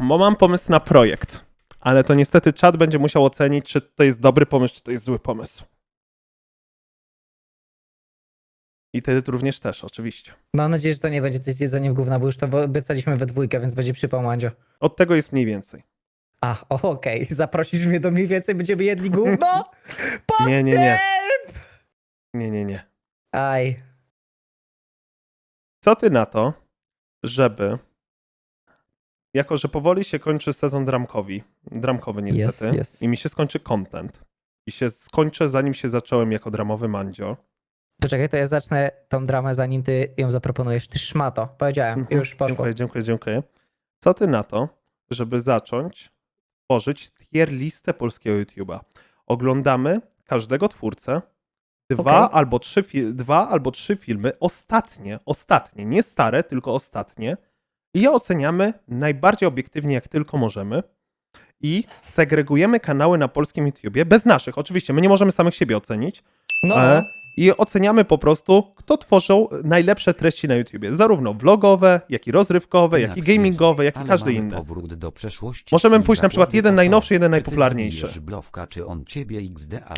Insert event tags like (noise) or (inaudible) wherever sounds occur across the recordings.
Bo mam pomysł na projekt, ale to niestety czat będzie musiał ocenić, czy to jest dobry pomysł, czy to jest zły pomysł. I ty również też, oczywiście. Mam nadzieję, że to nie będzie coś z jedzeniem gówna, bo już to obiecaliśmy we dwójkę, więc będzie przypał Mandzio. Od tego jest mniej więcej. A, okej. Zaprosisz mnie do mniej więcej, będziemy jedli gówno? (laughs) Nie, nie, nie. Nie, nie, nie. Aj. Co ty na to, żeby, jako że powoli się kończy sezon dramkowi, dramkowy niestety, Yes, yes. i mi się skończy content, i się skończę zanim się zacząłem jako dramowy mandzio, Poczekaj, to ja zacznę tą dramę, zanim ty ją zaproponujesz. Ty szmato. Powiedziałem, Mhm. już poszło. Dziękuję, dziękuję, dziękuję. Co ty na to, żeby zacząć tworzyć tier listę polskiego YouTube'a? Oglądamy każdego twórcę, dwa, Okej. albo trzy dwa albo trzy filmy, ostatnie, ostatnie, nie stare, tylko ostatnie, i je oceniamy najbardziej obiektywnie, jak tylko możemy. I segregujemy kanały na polskim YouTubie, bez naszych, oczywiście, my nie możemy samych siebie ocenić, No, E, i oceniamy po prostu, kto tworzył najlepsze treści na YouTubie. Zarówno vlogowe, jak i rozrywkowe, jak i Jednak gamingowe, jak i ale mamy inne. powrót do przeszłości Możemy i pójść na przykład jeden to, najnowszy, jeden czy ty najpopularniejszy. zabijesz Blowka, czy on ciebie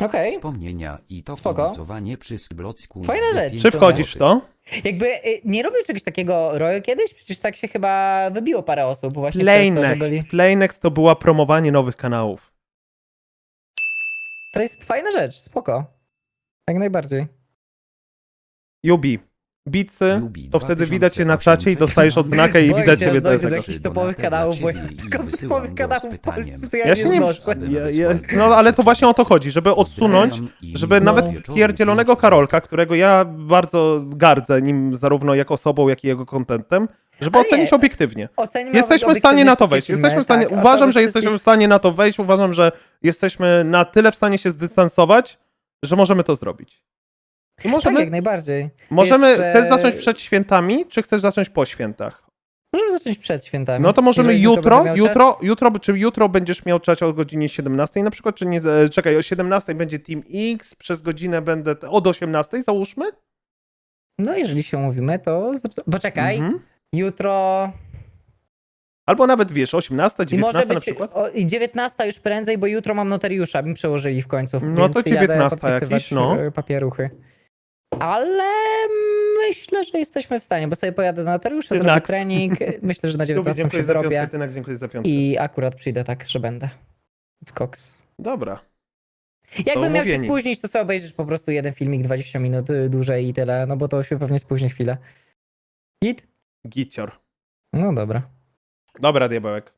Okej. wspomnienia i to Spoko. przy Sblocku. Fajna rzecz. Czy wchodzisz w to? Jakby y, nie robił czegoś takiego Royal kiedyś? Przecież tak się chyba wybiło parę osób właśnie Play przez to, byli... Next. Play Next to była promowanie nowych kanałów. To jest fajna rzecz, spoko. Jak najbardziej. Yubi. Bicy, to wtedy widać cię na 2008 czacie i dostajesz odznakę i Boję widać się, ciebie też. do jakichś topowych kanałów, bo ja tylko topowych kanałów w. Polsce to ja, Ja się nie znoszę. aby Ja, ja, no ale to właśnie o to chodzi, żeby odsunąć, żeby miłego nawet pierdzielonego Karolka, którego ja bardzo gardzę nim zarówno jako osobą, jak i jego kontentem, żeby Ale nie. ocenić obiektywnie. Oceńmy Jesteśmy w stanie na to wejść. Jesteśmy w stanie, filmy, uważam, tak, że jesteśmy w wszystkich- stanie na to wejść. Uważam, że jesteśmy na tyle w stanie się zdystansować, że możemy to zrobić. I Tak, możemy, jak najbardziej. możemy Jeszcze- chcesz zacząć przed świętami, czy chcesz zacząć po świętach? Możemy zacząć przed świętami. No to możemy jeżeli jutro, miał jutro, jutro, czy jutro będziesz miał czać o godzinie 17 na przykład, czy nie, e, czekaj, o 17 będzie Team X, przez godzinę będę, od 18 załóżmy? Czas. No jeżeli się umówimy, to... Poczekaj, Mhm. jutro... Albo nawet wiesz, 18, I 19 może na być przykład? o, i 19 już prędzej, bo jutro mam notariusza, mi przełożyli w końcu. No to jadę 19 podpisywać, jakiś, no. e, papieruchy. Ale myślę, że jesteśmy w stanie, bo sobie pojadę do notariusza, zrobię Tynaks. trening. (laughs) Myślę, że na Lubię, 19 się dziękuję piątkę, zrobię Tynak, dziękuję za piątkę. i akurat przyjdę tak, że będę. Skoks. Dobra. Jakbym miał się umówieni. spóźnić, to co obejrzysz po prostu jeden filmik 20 minut y, dłużej i tyle, no bo to się pewnie spóźni chwilę. Git? Gicior. No dobra. Dobra, diabełek.